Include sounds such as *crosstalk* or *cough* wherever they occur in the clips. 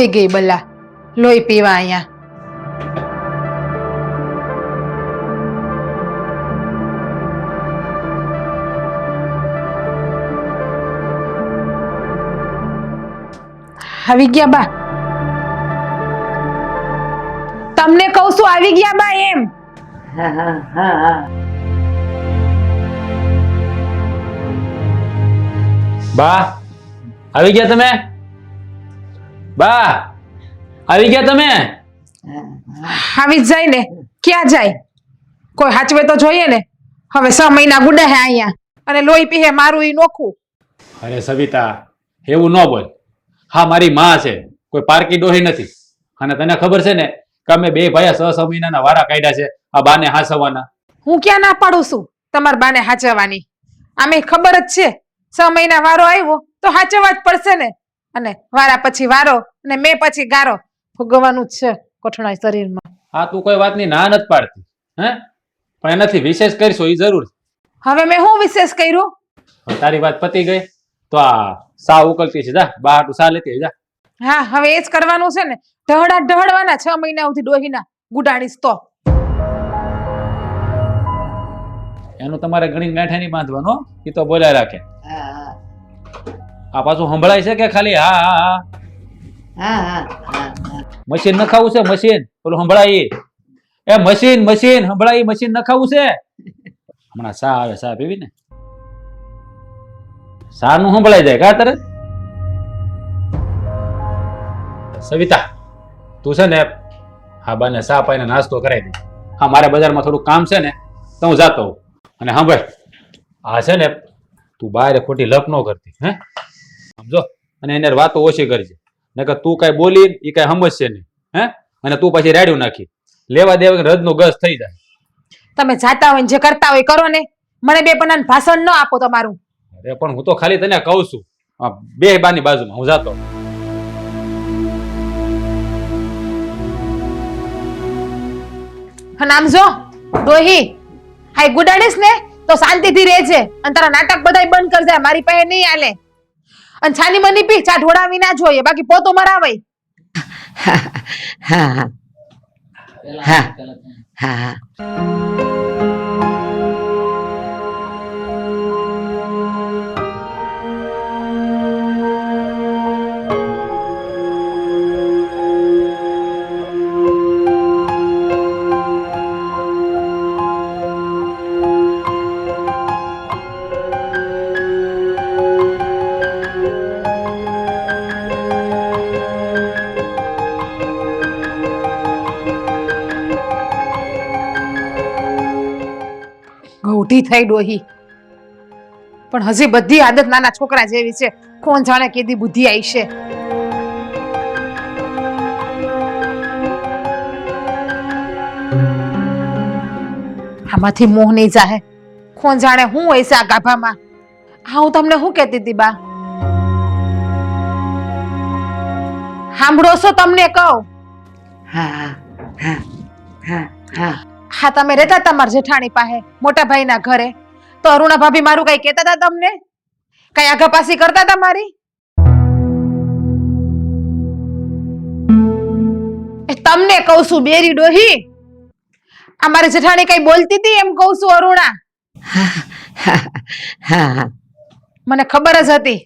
લ્યો આવી ગઈ બલ્લા. લોહી પીવા અહીંયા. આવી ગયા બા. તમને કહું છું આવી ગયા બા એમ. હા હા હા હા. બા આવી ગયા તમે? બા આવી ગયા તમે? આવી જ જાય ને. ક્યાં જાય? કોઈ હાચવે તો જોઈએ ને. હવે છ મહિના ગુડા હે અહીંયા. અને લોહી પીહે મારું ઈ નોખું. અરે સવિતા એવું ન બોલ. હા મારી માં છે. કોઈ પારકી ડોહી નથી. અને તને ખબર છે ને કે અમે બે ભાઈ છ છ મહિનાના વારા કાઢ્યા છે આ બાને હાસવાના. હું ક્યાં ના પાડું છું તમાર બાને હાચવવાની? આમે ખબર જ છે. છ મહિના વારો આવ્યો તો હાચવવા જ પડશે ને. અને વારા પછી વારો અને મેં પછી ગારો. ભોગવવાનું જ છે કોઠણા શરીરમાં. હા તું કોઈ વાતની ના નથી પાડતી હે? પણ એનાથી વિશેષ કરીશું એ જરૂર હવે મેં શું વિશેષ કર્યું? તારી વાત પતી ગઈ તો આ સા ઉકલતી છે જા બહાર તું સા લેતી જા. હા હવે એ જ કરવાનું છે ને ઢહડા ઢહડવાના છ મહિના સુધી ડોહીના ગુડાણીશ તો. એનું તમારે ઘણી ગાંઠા નહીં બાંધવાનો એ તો બોલ્યા રાખે. હા હા. આ પાછું સંભળાય છે કે ખાલી હા હા હા? હા હા હા હા. મશીન નખાવું છે મશીન પેલું સંભળાય. એ મશીન મશીન સંભળાય મશીન નખાવું છે. હમણાં સા આવે સા પીવી ને? સા નું સંભળાઈ જાય કા તરત? સવિતા તું છે ને હા બાને સા પાઈને નાસ્તો કરાવી દે. હા મારે બજારમાં થોડું કામ છે ને તો હું જાતો અને સાંભળ આ છે ને તું બહાર ખોટી લપ ન કરતી હે? સમજો? અને એને વાતો ઓછી કરજે. નકર તું કઈ બોલી એ કઈ સમજશે નહીં. હે? અને તું પછી રાડ્યું નાખી. લેવા દેવા રજનું ગસ થઈ જાય. તમે જાતા હોય ને જે કરતા હોય કરો ને. મને બે પણ ભાષણ ન આપો તમારું. અરે પણ હું તો ખાલી તને કહું છું. બે બાની બાજુમાં હું જાતો અને આમ જો દોહી હાય ગુડાડીશ ને તો શાંતિથી રહેજે. અને તારા નાટક બધાય બંધ કરજે મારી પાસે નહીં આલે અને છાની મની પી ચા ઢોળાવી ના જોઈએ. બાકી પોતો મરાવાય. હા હા. હા હા. ગૌઠી થઈ ડોહી. પણ હજી બધી આદત નાના છોકરા જેવી છે. કોણ જાણે કેદી બુદ્ધિ આવી છે. આમાંથી મોહ નહીં જાહે. કોણ જાણે હું હોય છે આ ગાભામાં. હા હું તમને શું કહેતી હતી બા? સાંભળો છો તમને કહું? હા હા હા હા. હા, તમે રહેતા તમારા જેઠાણી પાસે, મોટા ભાઈના ઘરે. તો અરુણા ભાભી મારું કઈ કહેતા હતા તમને? કઈ આઘાપાસી કરતા હતા મારી? તમને કહું છું, બેરી ડોહી. અમારી જેઠાણી કઈ બોલતી હતી એમ કહું છું, અરુણા? મને ખબર જ હતી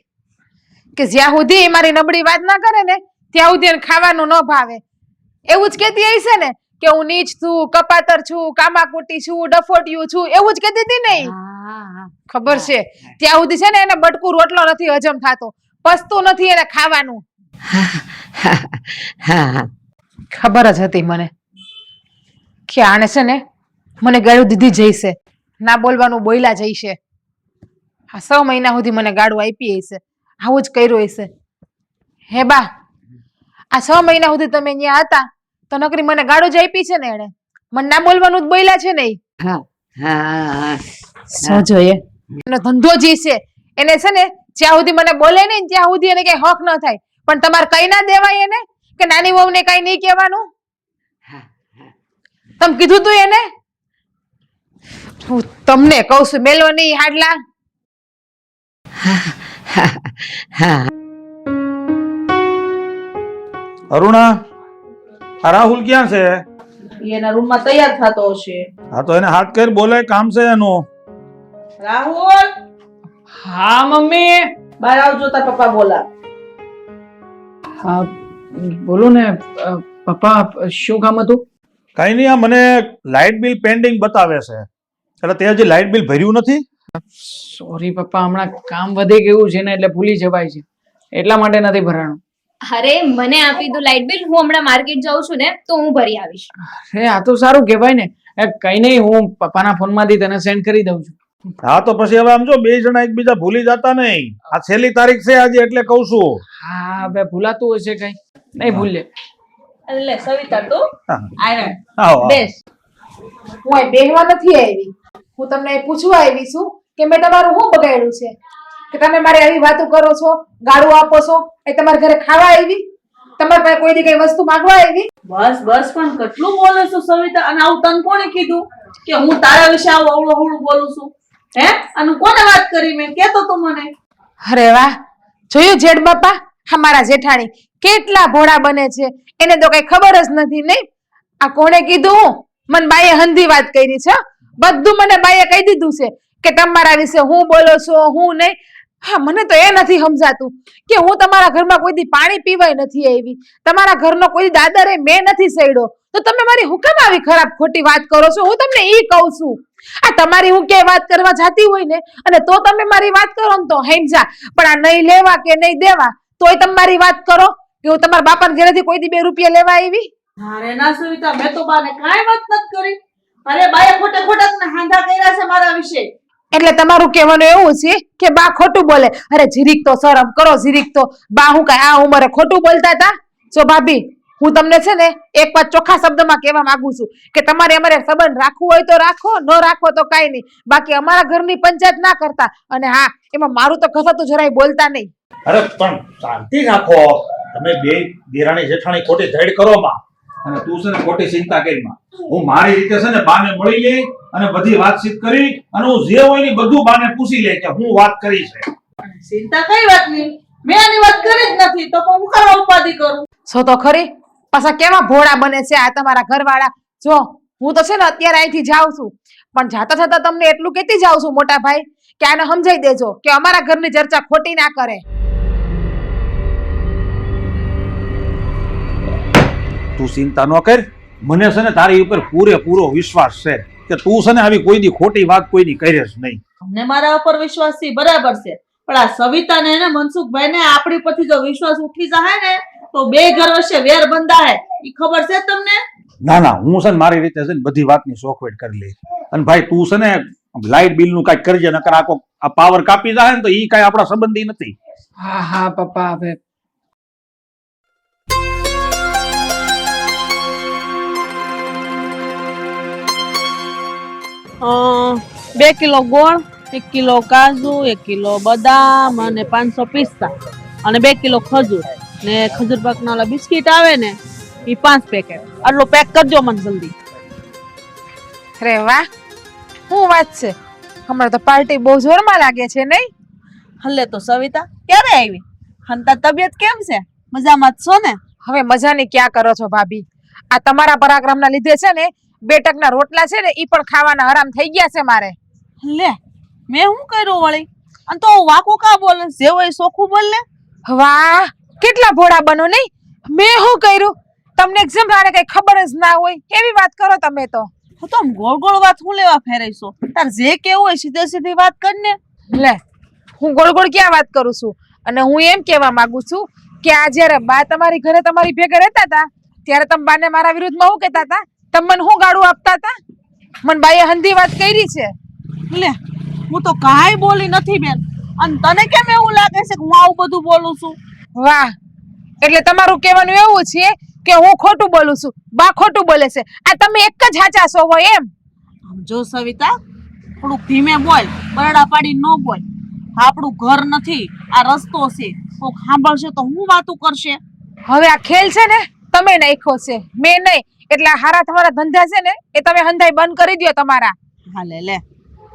કે જ્યાં સુધી મારી નબળી વાત ના કરે ને, ત્યાં સુધી એને ખાવાનું ન ભાવે. એવું જ કેતી હશે ને? કે હું નીચ છું કપાતર છું કામાકુટી છું ડફોટિયું છું એવું જ કહેતી હતી ને ઈ? હા ખબર છે? ત્યાં સુધી છે ને એને બટકું રોટલો નથી હજમ થતો. પસતું નથી એને ખાવાનું. ખબર જ હતી મને કે આને છે ને મને ગાળું દીધી જઈશે. ના બોલવાનું બોયલા જઈશે. આ છ મહિના સુધી મને ગાળું આપી હશે. આવું જ કર્યું હશે. હે બા આ છ મહિના સુધી તમે અહીંયા હતા. તો નકરી મને ગાળું જ આપી છે ને એણે. મને ના બોલવાનું જ બોલ્યા છે ને. હા હા શું જોઈએ એનો ધંધો જે છે એને છે ને જ્યાં સુધી મને બોલે નહીં ત્યાં સુધી એને કઈ હક ન થાય. પણ તમારે કઈ ના દેવાય એને? કે નાની વહુને કઈ નહીં કહેવાનું? તમે કીધું તું એને? હું તમને કહું છું મેલો નહીં હાડલા. હા. અરુણા આ રાહુલ ક્યાં છે? એના રૂમમાં તૈયાર થતો હશે. હા તો એને હાથ કરી બોલે કામ છે એનું. રાહુલ? હા મમ્મી. બહાર આવજો તાર પપ્પા બોલા. હા બોલો ને પપ્પા શું કામ હતું? કઈ નહીં આ મને લાઇટ બિલ પેન્ડિંગ બતાવે છે. એટલે તે હજી લાઇટ બિલ ભર્યું નથી? સોરી પપ્પા હમણાં કામ વધી ગયું છે ને એટલે ભૂલી જવાય છે. એટલા માટે નથી ભરાણું. અરે મને આપી દો લાઇટ બિલ. હું હમણાં માર્કેટ જાઉં છું ને તો હું ભરી આવીશ. અરે આ તો સારું કહેવાય ને. કઈ નહીં હું પપ્પાના ફોનમાંથી તને સેન્ડ કરી દઉં છું. હા તો પછી હવે આમ જો બે જણા એકબીજા ભૂલી જતા નહીં. આ છેલ્લી તારીખ છે આજે એટલે કહું છું. હા હવે ભૂલાતું હશે કઈ. નહીં ભૂલે. એટલે સવિતા તું. આવો. બેસ. હું બેહવા નથી આવી. હું તમને પૂછવા આવી છું કે મેં તમારું શું બગાડ્યું છે? કે તમે મારે આવી વાતો કરો છો ગાળું આપો છો એ તમારા ઘરે ખાવા આવી? તમારા પાસે કોઈ દી કઈ વસ્તુ માંગવા આવી? બસ બસ પણ કેટલું બોલે છો સવિતા? અને આવું તને કોણે કીધું? કે હું તારા વિશે આવું અવળું અવળું બોલું છું. હે? અને કોને વાત કરી મેં? કેતો તું મને. અરે વાહ જોયું જેઠ બાપા? અમારા જેઠાણી કેટલા ભોળા બને છે. એને તો કઈ ખબર જ નથી નહીં? આ કોણે કીધું મને બાઈએ હંધી વાત કરી છે. બધું મને બાઈએ કહી દીધું છે કે તમારા વિશે હું બોલો છો હું નહીં? હા, મને તો એ નથી સમજાતું કે હું તમારા ઘરમાં કોઈ દી પાણી પીવાય નથી આવી તમારા ઘરનો કોઈ દાદરે મેં નથી સડ્યો તો તમે મારી હુકમ આવી ખરાબ ખોટી વાત કરો છો? હું તમને ઈ કહું છું. આ તમારી હું કે વાત કરવા જાતી હોય ને, અને તો તમે મારી વાત કરો ને તો હેમજા. પણ આ નહીં લેવા કે નહીં દેવા, તોય તમે મારી વાત કરો કે હું તમારા બાપાના ઘરેથી કોઈ દી બે રૂપિયા લેવા આવી? અરે ના સુવિતા મેં તો બાને કાંઈ વાત નથી કરી. અરે બાએ ખોટે ખોટા હાંધા કર્યા છે મારા વિશે. એટલે તમારું કહેવાનું એવું છે કે બા ખોટું બોલે. અરે જીરીક તો શરમ કરો, જીરીક તો. બા હું કઈ આ ઉંમરે ખોટું બોલતા હતા? જો ભાભી, હું તમને છે ને એક વાત ચોખ્ખા શબ્દમાં કહેવા માંગુ છું કે તમારે અમારે સંબંધ રાખવું હોય તો રાખો, ન રાખો તો કાંઈ નહીં. બાકી અમારા ઘરની પંચાયત ના કરતા. અને હા, એમાં મારું તો ઘસાતું જરાય બોલતા નહીં. અરે પણ શાંતિ રાખો. તમે બે દેરાણી જેઠાણી ખોટી ધડ કરો માં અને તું છે ને ખોટી ચિંતા કરી માં. હું મારી રીતે છે ને બાને મળી લે અને બધી વાતચીત કરી અને હું જે હોય ને બધું બાને પૂછી લે કે હું વાત કરી છે. ચિંતા કઈ વાતની? મેં આની વાત કરી જ નથી તો હું કરવા ઉપાધિ કરું? સો તો ખરી? પાછા કેવા ભોળા બને છે આ તમારા ઘરવાળા? જો હું તો છે ને અત્યારે અહીંથી જાઉં છું પણ જાતા જતા તમને એટલું કહેતી જાઉં છું મોટા ભાઈ કે આને સમજાઈ દેજો કે અમારા ઘરની ચર્ચા ખોટી ના કરે. તું ચિંતા ન કર. મને છે ને તારી ઉપર પૂરેપૂરો વિશ્વાસ છે કે તું છે ને આવી કોઈ દી ખોટી વાત કોઈ દી કરે જ નહીં. અમને મારા ઉપર વિશ્વાસ છે બરાબર છે. પણ આ સવિતા ને ને મનસુખભાઈ ને આપણી પરથી જો વિશ્વાસ ઉઠી જાય ને તો બે ઘર વચ્ચે વેર બંધાય. એ ખબર છે તમને? ના ના હું છે ને મારી રીતે છે ને બધી વાતની સોખવેટ કરી લઈશ. અને ભાઈ તું છે ને લાઇટ બિલનું કાંઈક કરજે નકર આખો આ પાવર કાપી જાય ને તો ઈ કાંઈ આપણા સંબંધી નથી. હા હા પપ્પા હવે બે કિલો ગોળ એક કિલો કાજુ એક કિલો બદામ અને પાંચસો પિસ્તા. અને બે કિલો ખજૂર. ને ખજૂર પાકના ઓલા બિસ્કિટ આવે ને એ પાંચ પેકેટ આટલું પેક કરજો મને જલ્દી. અરે વાહ શું વાત છે? હમણાં તો પાર્ટી બહુ જોરમાં લાગે છે નહીં? હલે તો સવિતા ક્યારે આવી? હંતા તબિયત કેમ છે? મજામાં જ છો ને? હવે મજાની ક્યાં કરો છો ભાભી? આ તમારા પરાક્રમના લીધે છે ને બે ટકના રોટલા છે ને એ પણ ખાવાના હરામ થઈ ગયા છે મારે. લે મેં શું કર્યું વળી? અને તો વાકું કા બોલે? જે હોય સોખું બોલ વાહ કેટલા ભોળા બનો નહીં? મેં શું કર્યું? તમને એક્ઝામ રાણે કઈ ખબર જ ના હોય એવી વાત કરો તમે તો. હું તો ગોળ ગોળ વાત હું લેવા ફેરાઈશો તાર જે કેવું હોય સીધે સીધી વાત કર ને. લે હું ગોળ ગોળ ક્યાં વાત કરું છું? અને હું એમ કહેવા માંગુ છું કે આ જ્યારે બા તમારી ઘરે તમારી ભેગા રહેતા હતા ત્યારે તમે બાને મારા વિરુદ્ધમાં શું કહેતા હતા? તમે મને શું ગાળું આપતા હતા? મને બાઈએ હંધી વાત કરી છે. લે હું તો કાંઈ બોલી નથી બેન. અને તને કેમ એવું લાગે છે કે હું આવું બધું બોલું છું? વાહ એટલે તમારું કહેવાનું એવું છે કે હું ખોટું બોલું છું. બા ખોટું બોલે છે. આ તમે એક જ હાચા છો હોય એમ. જો સવિતા થોડુંક ધીમે બોલ બરડા પાડી ન બોલ. આપણું ઘર નથી આ રસ્તો છે. કોક સાંભળશે તો હું વાતું કરશે. હવે આ ખેલ છે ને તમે નાખ્યો છે. મેં નહીં એટલે હારા તમારા ધંધા છે ને એ તમે હંધાઈ બંધ કરી દો તમારા. હા લે લે.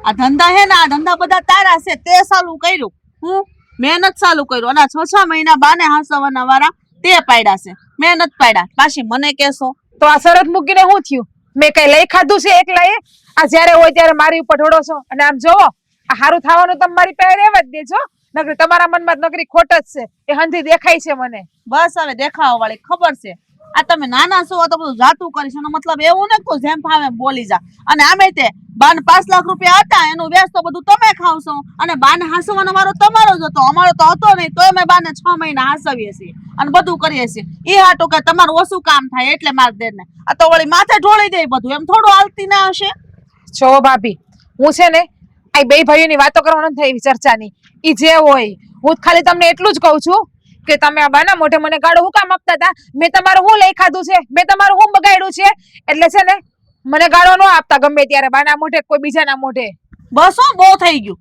આ ધંધા હે ને આ ધંધા બધા તારા છે તે સાલું કર્યું. હું મહેનત સાલું કર્યું. અને છ છ મહિના બાને હાંસવાના વાળા તે પાડ્યા છે. મહેનત પાડ્યા. પાછી મને કહેશો. તો આ શરત મૂકીને શું થયું? મેં કઈ લઈ ખાધું છે એકલા એ આ જ્યારે હોય ત્યારે મારી ઉપર ઢોળો છો. અને આમ જોવો આ સારું થવાનું તમે મારી પાસે રહેવા જ દેજો નકરી તમારા મનમાં નકરી ખોટ જ છે. એ હંધી દેખાય છે મને. બસ હવે દેખાવા વાળી ખબર છે. આ તમે નાના છો તો બધું જાતું કરીશ. એનો મતલબ એવું ને કે જેમ ફાવે બોલી જા. અને આમે તે બાન પાંચ લાખ રૂપિયા હતા, એનું વ્યાજ તો બધું તમે ખાવશો. અને બાન હાંસવાનો વારો તમારો જ હતો. અમારો તો હતો નહીં, તોય અમે બાને છ મહિના હાંસવીએ છીએ અને બધું કરીએ છીએ. એ હાટો કે તમારું ઓછું કામ થાય એટલે માર દેર ને આ તો વળી માથે ઢોળી દે બધું. એમ થોડું હાલતી ના હશે? જો ભાભી, હું છે ને આ બે ભાઈઓની વાતો કરવાનો નથી એવી ચર્ચાની. ઈ જે હોય, હું ખાલી તમને એટલું જ કહું છું કે તમે આ બાના મોઢે મને ગાળો હું કામ આપતા હતા? મેં તમારું હું લઈ ખાધું છે? મેં તમારું હું બગાડ્યું છે? એટલે છે ને, મને ગાળો ન આપતા ગમે ત્યારે બાના મોઢે કોઈ બીજાના મોઢે. બસ હું, બહુ થઈ ગયું.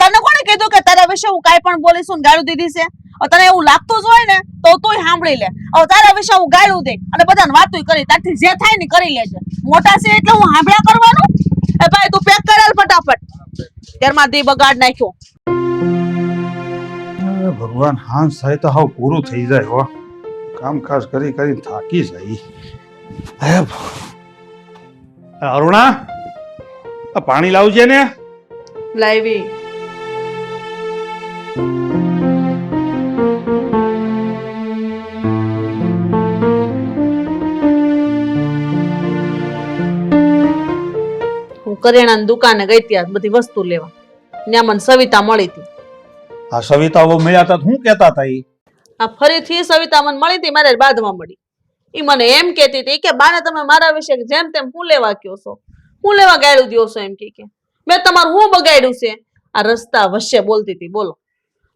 તને કોણે કીધું કે તારા વિશે હું કઈ પણ બોલીશું ગાળું દીધી છે? તને એવું લાગતું જ હોય ને, તો તુંય સાંભળી લે. હવે તારા વિશે હું ગાળું દે અને બધાને વાતું કરી તારથી જે થાય ને કરી લેજે. મોટા છે એટલે હું સાંભળ્યા કરવાનું? એ ભાઈ, તું પેક કરેલ ફટાફટ. ત્યારમાં દી બગાડ નાખ્યો. ભગવાન હાંસ થાય તો હાવ પૂરું થઈ જાય હો. કામકાજ કરી કરી થાકી જાય. હે ભ- અરે અરુણા, આ પાણી લાવજે ને. લાવી. હું કરિયાણાની દુકાને ગઈ ત્યાં બધી વસ્તુ લેવા. ત્યાં મને સવિતા મળી હતી. આ સવિતાઓ મળ્યા હતા હું કહેતા હતા ઈ? આ ફરીથી સવિતા મને મળી હતી મારે બાદમાં મળી. એ મને એમ કહેતી હતી કે બાને તમે મારા વિશે જેમ તેમ હું લેવા કયો છો? હું લેવા ગાડ્યું દો છો એમ કે કે? મેં તમારું હું બગાડ્યું છે? આ રસ્તા વચ્ચે બોલતી હતી બોલો.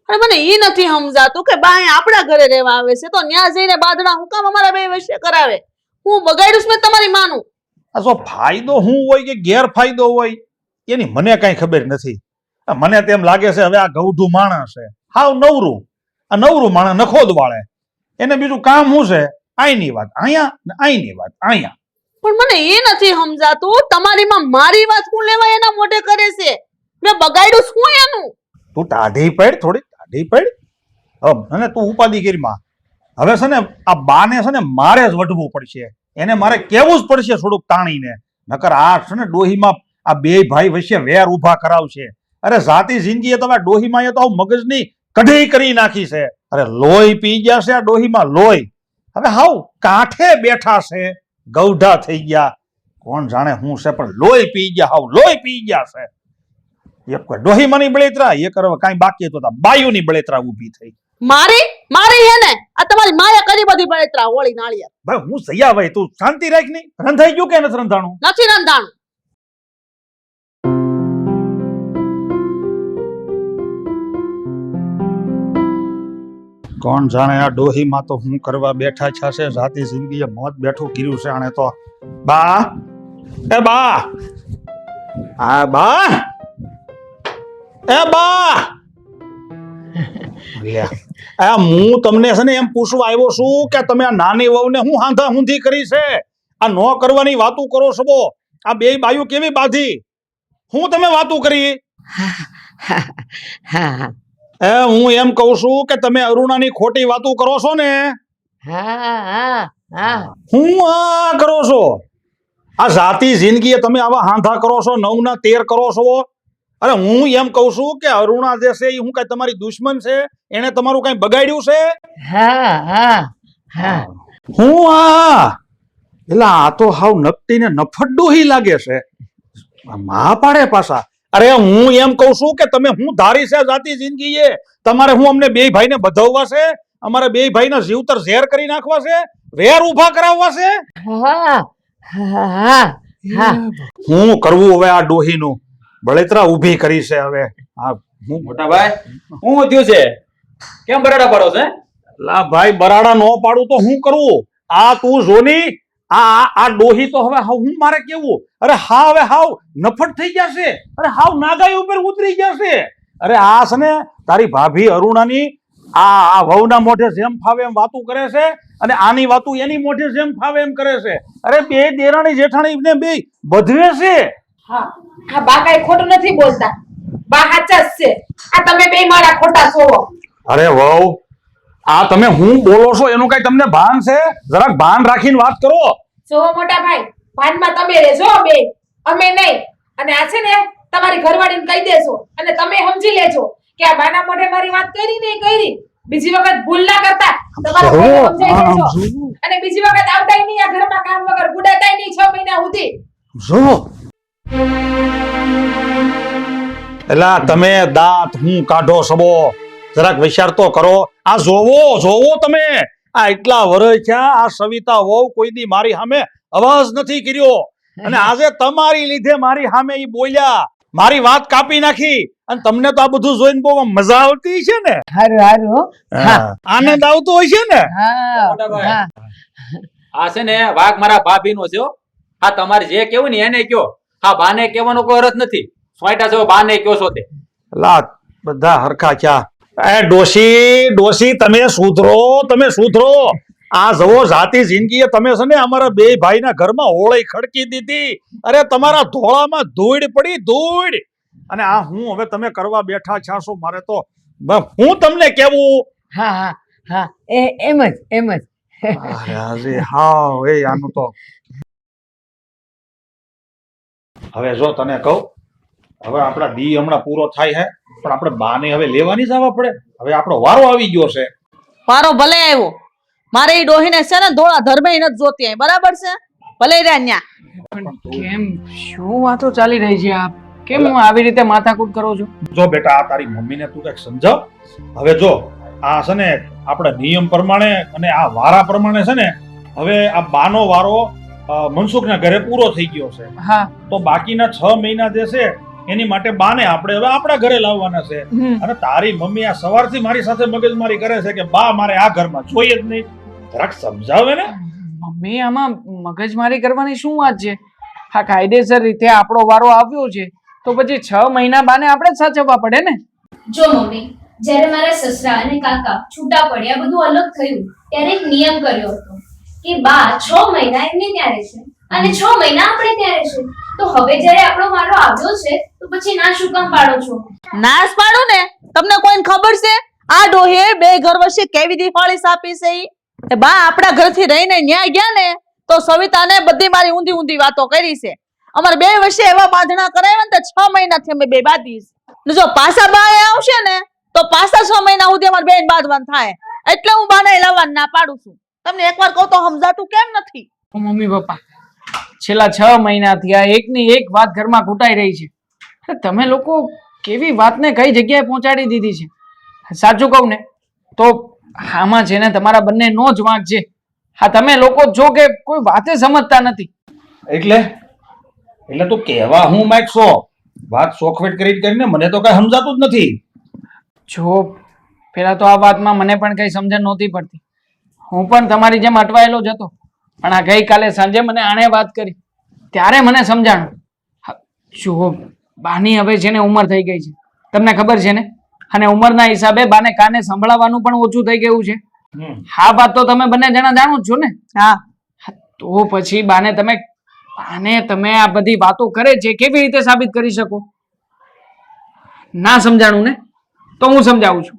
અને મને એ નથી સમજાતું કે બા આપણા ઘરે રહેવા આવે છે તો ન્યા જઈને બાદડા હું કામ અમારા બે વચ્ચે કરાવે? હું બગાડ્યું છું મેં તમારી માનું. આ જો ફાયદો હું હોય કે ગેરફાયદો હોય એની મને કાંઈ ખબર નથી. મને તેમ લાગે છે હવે આ ગૌઢું માણસ છે. હાવ નવરું. આ નવરું માણસ નખોદ વાળે એને બીજું કામ શું છે? આઈની વાત. અહીંયા ને આઈની વાત. અહીંયા. પણ મને એ નથી સમજાતું તમારીમાં મારી વાત કોણ લેવા એના મોઢે કરે છે? મેં બગાડ્યું શું એનું? તું ટાઢી પડ થોડી ટાઢી પડ. અને તું ઉપાધિ કરીમાં. હવે છે ને આ બાને છે ને મારે જ વઢવું પડશે. એને મારે કેવું જ પડશે થોડુંક તાણીને. નકર આ છે ને ડોહીમાં આ બે ભાઈ વચ્ચે વેર ઊભા કરાવશે. અરે જાતિ જિંદગીએ તમે ડોહીમાં તો મગજની કઢી કરી નાખી છે. અરે લોહી પી ગયા છે આ ડોહીમાં લોહી. હવે હાવ કાંઠે બેઠા છે ગૌઢા થઈ ગયા. કોણ જાણે હું છે પણ લોહી પી ગયા હાવ લોહી પી ગયા છે. એક કોઈ ડોહીમાંની બળેતરા એક હવે કાંઈ બાકી તો બાયુની બળેતરા ઊભી થઈ. મારી મારી હે ને? આ તમારી માએ કરી બધી બળેતરા ઓળી નાળિયા ભાઈ હું સૈયા ભાઈ તું શાંતિ રાખની. રંધાઈ ગયું કે નથી રંધાણું? નથી રંધાણું. કોણ જાણે આ ડોહીમાં તો હું કરવા બેઠા છે છે જાતિ જિંદગીએ મોત બેઠું કર્યું છે આણે તો. બા! એ બા! આ બા! એ બા. આ હું તમને છે ને એમ પૂછવા આવ્યો છું કે તમે આ નાની વહુને હું હાંધા હુંધી કરી છે? આ નો કરવાની વાતો કરો છો? આ બે બાયુ કેવી બાધી? હું તમે વાતો કરી? હા હા. હું એમ કહું છું કે તમે અરુણાની ખોટી વાતો કરો છો ને. હા હા હા. હું આ કરો છો? આ જાતિ જિંદગીએ તમે આવા હાંધા કરો છો નવના તેર કરો છો? અરે હું એમ કહું છું કે અરુણા જે છે એ હું કઈ તમારી દુશ્મન છે? એને તમારું કઈ બગાડ્યું છે? હા હા હા. હું આ? એટલે આ તો હાવ નકટી ને નફડું લાગે છે. મા પાડે પાછા. અરે હું એમ કહું છું કે તમે હું ધારી છે જાતી જિંદગી એ તમારે હું અમને બે ભાઈને બધાવવા છે? અમારા બે ભાઈના જીવતર ઝેર કરી નાખવા છે? વેર ઊભા કરાવવા છે? હા હા હા હું. કરવું હવે આ ડોહીનું? બળેતરા ઊભી કરી છે હવે. આ હું મોટા ભાઈ હું થયું છે? કેમ બરાડા પાડો છે લા ભાઈ બરાડા નો પાડું તો હું કરવું આ તું જોની આ આ- ડોહી તો હવે હાવ હું મારે કેવું? અરે હા હવે હાવ નફટ થઈ ગયા છે અરે હાવ નાગાઈ ઉપર ઉતરી ગયા છે અરે આ છે ને તારી ભાભી અરુણાની આ આ વહુના મોઢે જેમ ફાવે એમ વાતું કરે છે અને આની વાતું એની મોઢે જેમ ફાવે એમ કરે છે. અરે બે દેરાણી જેઠાણી ને બે બધવે છે. હા હા બા કઈ ખોટું નથી બોલતા. બા સાચા છે. આ તમે બે મારા ખોટા છો. અરે વહુ આ તમે હું બોલો છો એનું કઈ તમને ભાન છે? જરાક ભાન રાખીને વાત કરો. જો મોટા ભાઈ ભાનમાં તમે રહેજો બે અમે નહીં. અને આ છે ને તમારી ઘરવાળીને કહી દેજો. અને તમે સમજી લેજો કે આ બાના મોઢે મારી વાત કરી નહીં કરી. બીજી વખત ભૂલ ના કરતા તમારા સમજાઈ દેજો અને બીજી વખત આવતાય નહીં આ ઘરમાં કામ વગર ગુડાતાય નહીં છ મહિના સુધી. જો. એલા તમે દાંત હું કાઢો સબો. જરાક વિચાર તો કરો. આ જોવો જોવો તમે. આ એટલા વર્ષ થયા આ સવિતા વહુ કોઈની મારી સામે અવાજ નથી કર્યો. અને આજે તમારી લીધે મારી સામે એ બોલ્યા. મારી વાત કાપી નાખી. અને તમને તો આ બધું જોઈને બહુ મજા આવતી છે ને? હારું હારું આનંદ આવતો હોય છે ને આ છે ને વાઘ મારા ભાભીનો છે હો. તમારે જે કેવું ને એને કયો. હા બાને કહેવાનો કોઈ અર્થ નથી. સોયટા છો બાને કયો છો તે? લા બધા હરખા ક્યાં ડોશી ડોશી તમે સુધરો તમે સુધરો. આ જવો જાતિ જિંદગીએ તમે છે ને અમારા બે ભાઈના ઘરમાં હોળી ખડકી દીધી. અરે તમારા ધોળામાં ધૂળ પડી ધૂળ. અને આ હું હવે તમે કરવા બેઠા છાશો મારે તો હું તમને કેવું? હા હા હા. એ એમ જ એમ જ. અરે હા એ આનું તો. હવે જો તને કહું હવે આપણા દી હમણાં પૂરો થાય છે પણ આપણે બાને હવે લેવાની સાવ આવવા પડે. હવે આપણો વારો આવી ગયો છે. વારો ભલે આવ્યો. મારે એ ડોહીને છે ને ધોળા ધર્મે નથી જોતી અહીં, બરાબર છે? ભલે રહ્યા ન્યા. પણ કેમ? શું વાતો ચાલી રહી છે આપ? કેમ હું આવી રીતે માથાકૂટ કરો છું? જો બેટા આ તારી મમ્મીને તું કંઈક સમજાવ. હવે જો આ છે ને આપણા નિયમ પ્રમાણે અને આ વારા પ્રમાણે છે ને હવે આ બાનો વારો મનસુખના ઘરે પૂરો થઈ ગયો છે. હા. તો બાકીના છ મહિના જે છે એની માટે બાને આપણે હવે આપણા ઘરે લાવવાના છે. અને તારી મમ્મી આ સવારથી મારી સાથે મગજમારી કરે છે કે બા મારે આ ઘરમાં જોઈએ જ નહીં. જરાક સમજાવે ને? મમ્મી આમાં મગજમારી કરવાની શું વાત છે? આ કાયદેસર રીતે આપણો વારો આવ્યો છે તો પછી છ મહિના બાને આપણે જ સાચવવા પડે ને? જો મમ્મી જ્યારે મારા સસરા અને કાકા છૂટા પડ્યા બધું અલગ થયું ત્યારે એક નિયમ કર્યો હતો કે બા છ મહિના એમને ત્યાં છે. અને છ મહિના આપણે ત્યાં રહેશું તો હવે જ્યારે આપણો વારો આવ્યો છે તો પછી ના શું કામ પાડો છો? નાશ પાડો ને. તમને કોઈને ખબર છે? આ ડોહે બે ઘર વર્ષે કેવી દિવાળી આપી છે એ બા આપણા ઘરથી રહીને ન્યાય ગયા ને તો સવિતાને બધી મારી ઊંધી ઊંધી વાતો કરી છે. અમારે બે વર્ષે એવા બાંધણા કરાવ્યા ને તો છ મહિનાથી અમે બે બાંધી જો પાછા બા આવશે ને તો પાછા છ મહિના સુધી અમારે બેન બાંધવાનું થાય. એટલે હું બાને લાવવાનું ના પાડું છું. તમને એકવાર કહું તો સમજાતું કેમ નથી? Mummy papa. છેલ્લા છ મહિનાથી આ એકની એક વાત ઘરમાં ઘૂંટાઈ રહી છે. તમે લોકો કેવી વાતને કઈ જગ્યાએ પહોંચાડી દીધી છે? સાચું કહું ને તો આમાં છે ને તમારા બંનેનો જ વાંક છે. હા તમે લોકો જો કે કોઈ વાતે સમજતા નથી. એટલે? એટલે તું કહેવા હું માંગશો વાત સોખવેટ કરી કરીને મને તો કઈ સમજાતું જ નથી. જો પેલા તો આ વાતમાં મને પણ કઈ સમજણ નહોતી પડતી. હું પણ તમારી જેમ અટવાયેલો જ હતો. પણ આ ગઈકાલે સાંજે મને આણે વાત કરી. ત્યારે મને સમજાણું. હા, જુઓ બાની હવે છે ને ઉંમર થઈ ગઈ છે. તમને ખબર છે ને? અને ઉંમરના હિસાબે બાને કાને સંભળાવવાનું પણ ઓછું થઈ ગયું છે. હા વાત તો તમે બંને જણા જાણો જ છો ને? હા તો પછી બાને તમે બાને તમે આ બધી વાતો કરે છે કેવી રીતે સાબિત કરી શકો? ના સમજાણું ને? તો હું સમજાવું છું.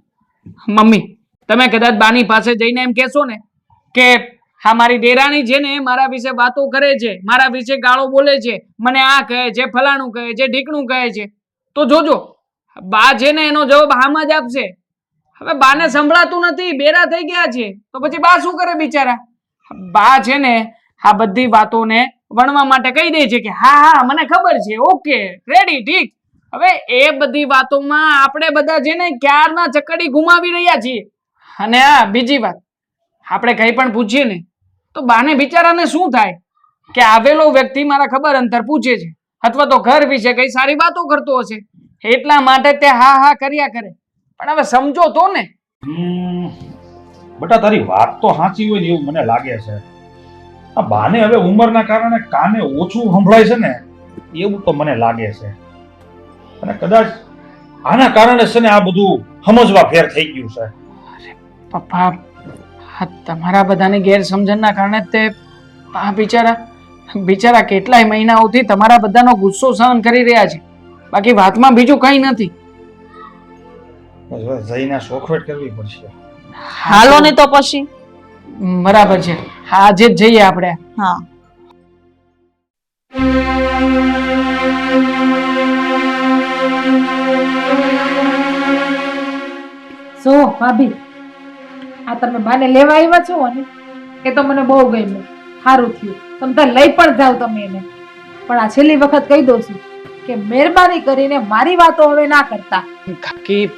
મમ્મી તમે કદાચ બાની પાસે જઈને એમ કહેશો ને કે હા, મારી દેરાણી છે ને મારા વિશે વાતો કરે છે, મારા વિશે ગાળો બોલે છે, મને આ કહે છે, ફલાણું કહે છે, ઢીકણું કહે છે. તો જોજો, બા છે ને, એનો જવાબ હામાં જ આપશે. હવે બાને સંભળાતું નથી, બેરા થઈ ગયા છે, તો પછી બા શું કરે બિચારા? બા છે ને, આ બધી વાતોને વણવા માટે કહી દે છે કે, હા હા, મને ખબર છે, ઓકે, રેડી, ઠીક. હવે એ બધી વાતોમાં આપણે બધા છે ને, ક્યારના ચકડી ગુમાવી રહ્યા છીએ? અને આ બીજી વાત, આપણે કંઈ પણ પૂછીએ ને તો બાને બિચારાને શું થાય? કે આવેલો વ્યક્તિ મારા ખબર અંતર પૂછે છે. અથવા તો ઘર વિશે કઈ સારી વાતો કરતો હશે. એટલા માટે તે હા હા કર્યા કરે. પણ હવે સમજો તો ને. બટા તારી વાત તો સાચી હોય ને એવું મને લાગે છે. આ બાને હવે ઉંમરના કારણે કાને ઓછું સંભળાય છે ને એવું તો મને લાગે છે. અને કદાચ આના કારણે છે ને આ બધું સમજવા ફેર થઈ ગયું છે. પપ્પા આ તમારા બધાની ગેરસમજણના કારણે જ તે આ બિચારા બિચારા કેટલાય મહિનાઓથી તમારા બધાનો ગુસ્સો સહન કરી રહ્યા છે. બાકી વાતમાં બીજું કંઈ નથી. જઈને સોખવેટ કરવી પડશે. હાલો ને તો પછી. બરાબર છે. હા આજે જ જઈએ આપણે. હા. સો ભાભી? આ તમે બાને લેવા આવ્યા છો ને એ તો મને બહુ ગમ્યું. સારું થયું. તમે તો લઈ પણ જાઓ તમે એને. પણ આ છેલ્લી વખત કહી દઉં છું કે મહેરબાની કરીને મારી વાતો હવે ના કરતા. કાકી,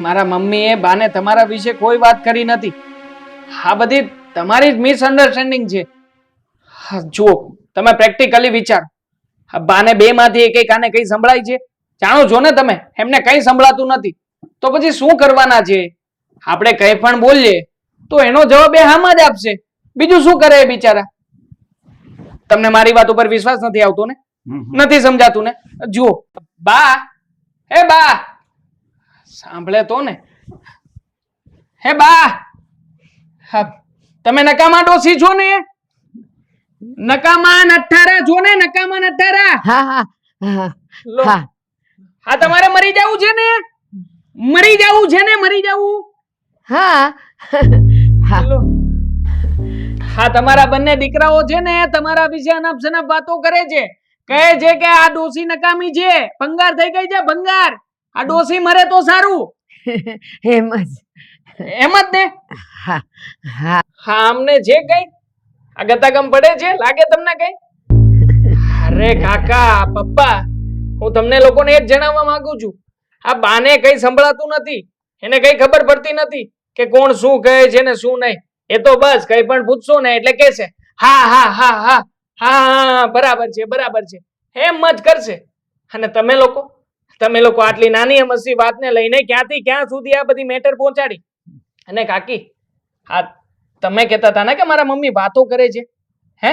મારા મમ્મીએ બાને તમારા વિશે કોઈ વાત કરી નથી. આ બધી તમારી જ મિસઅન્ડરસ્ટેન્ડિંગ છે. જુઓ, તમે પ્રેક્ટિકલી વિચાર. બાને બે માંથી એક આને કઈ સંભળાય છે? જાણો છો ને તમે, એમને કઈ સંભળાતું નથી. તો પછી શું કરવાના છે? આપણે કઈ પણ બોલીએ તો એનો જવાબ એ હામાં જ આપશે. બીજું શું કરે એ બિચારા? તમને મારી વાત ઉપર વિશ્વાસ નથી આવતો ને? નથી સમજાતું ને? જુઓ. બા. હે બા. સાંભળે તો ને? હે બા. તમે નકામા ડોસી છો ને? નકામા નઠારા છો ને નકામા નઠારા હા હા. હા હા. હા તમારે મરી જવું છે ને? મરી જવું છે ને મરી જવું? હા. હા. હા તમારા બંને દીકરાઓ છે ને તમારા વિશે અનાપ શનાપ વાતો કરે છે. કહે છે કે આ ડોસી નકામી છે. ભંગાર થઈ ગઈ છે ભંગાર. આ ડોસી મરે તો સારું. *laughs* એમ જ. એમ જ ને? હા હા. હા અમને જે કઈ આ ગતાગમ પડે છે લાગે તમને કઈ? અરે કાકા પપ્પા હું તમને લોકોને એ જ જણાવવા માંગુ છું. આ બાને કઈ સંભળાતું નથી. એને કઈ ખબર પડતી નથી. કે કોણ શું કહે છે ને શું નહીં? એ તો બસ, કઈ પણ પૂછશો ને એટલે કહેશે હા હા હા હા હા બરાબર છે બરાબર છે. એમ જ કરશે. અને તમે લોકો તમે લોકો આટલી નાની અમસ્તી વાતને લઈને ક્યાંથી ક્યાં સુધી આ બધી મેટર પહોંચાડી? અને કાકી, આ તમે કહેતા હતા ને કે મારા મમ્મી વાતો કરે છે? હે?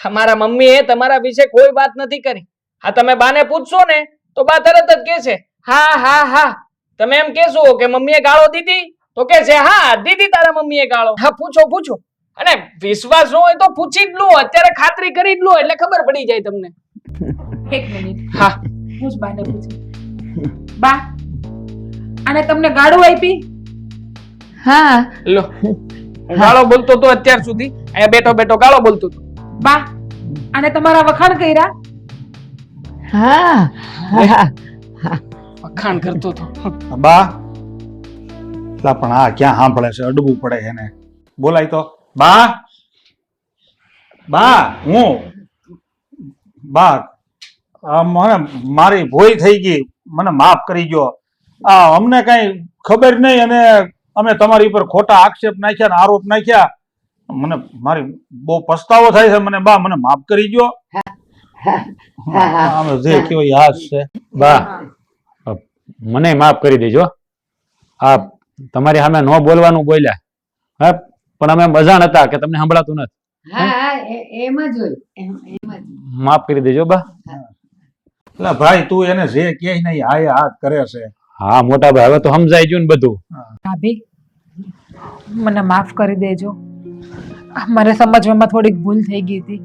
મારા મમ્મીએ તમારા વિશે કોઈ વાત નથી કરી. હા, તમે બાને પૂછશો ને, તો બા તરત જ કહેશે હા હા હા. તમે એમ કહેશો કે મમ્મીએ ગાળો દીધી? તો કે છે હા દીદી તારા મમ્મીએ ગાળો. હા પૂછો પૂછો. અને વિશ્વાસ ન હોય તો પૂછી જ લો અત્યારે ખાતરી કરી જ લો એટલે ખબર પડી જાય તમને. એક મિનિટ. હા. હું જ બાને પૂછું. બા અને તમને ગાળો આપી? હા. લો. ગાળો બોલતો તો અત્યાર સુધી. અહીંયા બેઠો બેઠો ગાળો બોલતો હતો બા અને તમારા વખાણ કર્યા? હા. હા. વખાણ કરતો તો. બા લા પણ આ ક્યાં સાંભળે છે? અડવું પડે એને. બોલાય તો. બા! બા, હું? બા મને મારી ભોય થઈ ગઈ. મને માફ કરી ગયો આ અમને કઈ ખબર નહીં અને અમે તમારી ઉપર ખોટા આક્ષેપ નાખ્યા આરોપ નાખ્યા. મને મારી બહુ પસ્તાવો થાય છે. મને બા, મને માફ કરી ગયો અમે જે કેવો યાદ છે. બા, મને માફ કરી દેજો. આ તમારી સામે ન બોલવાનું બોલ્યા. હા? પણ અમે અજાણ હતા કે તમને સંભળાતું નથી. હા હા એ- એમ જ હોય. એમ એમ જ માફ કરી દેજો બા. એટલે ભાઈ તું એને જે નહીં ને એ હાથ કરે છે. હા મોટા ભાઈ હવે તો સમજાઈ ગયું ને બધું. ભાભી મને માફ કરી દેજો. આ મારે સમજવામાં થોડીક ભૂલ થઈ ગઈ હતી.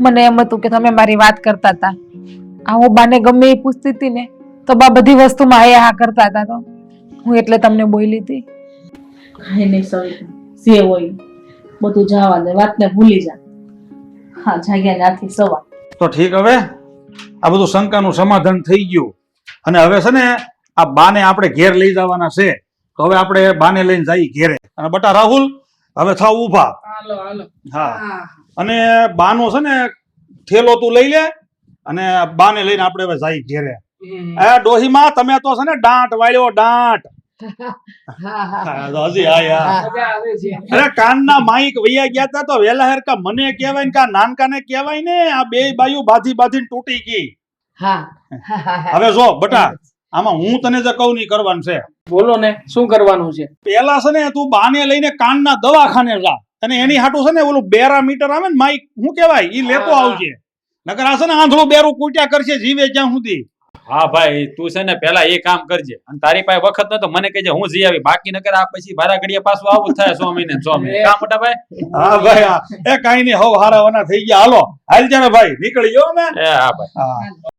મને એમ હતું કે તમે મારી વાત કરતા હતા. આ હું બાને ગમે એ પૂછતી હતી ને તો બા બધી વસ્તુમાં એ હા કરતા હતા તો. હું એટલે તમને બોલી હતી? કઈ નહીં સવિતા જે હોય બધું જવા દે વાતને ભૂલી જા. હા જાગ્યા ત્યાંથી સવા તો ઠીક હવે? આ બધું શંકાનું સમાધાન થઈ ગયું. અને હવે છે ને આ બાને આપણે ઘેર લઈ જવાના છે. તો હવે આપણે બાને લઈને જઈ ઘેરે. અને બટા રાહુલ હવે થાવ ઊભા. હાલો હાલો. હા. અને બાનો છે ને થેલો તું લઈ લે. અને બાને લઈને આપણે હવે જઈ ઘેરે. એ ડોહીમાં તમે તો છે ને દાંટ વાળ્યો દાંટ હા હા હા, તો હજી આયા હા. મજા આવે છે. અરે કાનના માઈક વૈયા ગયા તા તો વેલા હેરકા મને કહેવાય ને કા નાનકાને કહેવાય ને આ બે બાયું તૂટી ગઈ. હવે જો બટા આમાં હું તને જે કહું નહીં કરવાનું છે. બોલો ને શું કરવાનું છે? પેલા છે ને તું બાને લઈને કાનના દવાખાને જા. અને એની હાટું છે ને ઓલું બેરા મીટર આવે ને માઈક શું કહેવાય એ લેતો. આવજે. નકર આ છે ને આંધળું બેરું કૂટ્યા કરશે જીવે જ્યાં સુધી. હા ભાઈ તું છે ને પેલા એ કામ કરજે. અને તારી પાસે વખત નતો મને કહેજે હું જઈ આવી. બાકી નકર આ પછી ભાડા ઘડીએ પાછું આવું થાય સો મહિને સો મહિને કા મોટા ભાઈ? હા ભાઈ હા. એ કાઈ નહીં હવ હારા થઈ ગયા. હાલો હાલ જાને ભાઈ નીકળી ગયો ને એ હા ભાઈ. હા.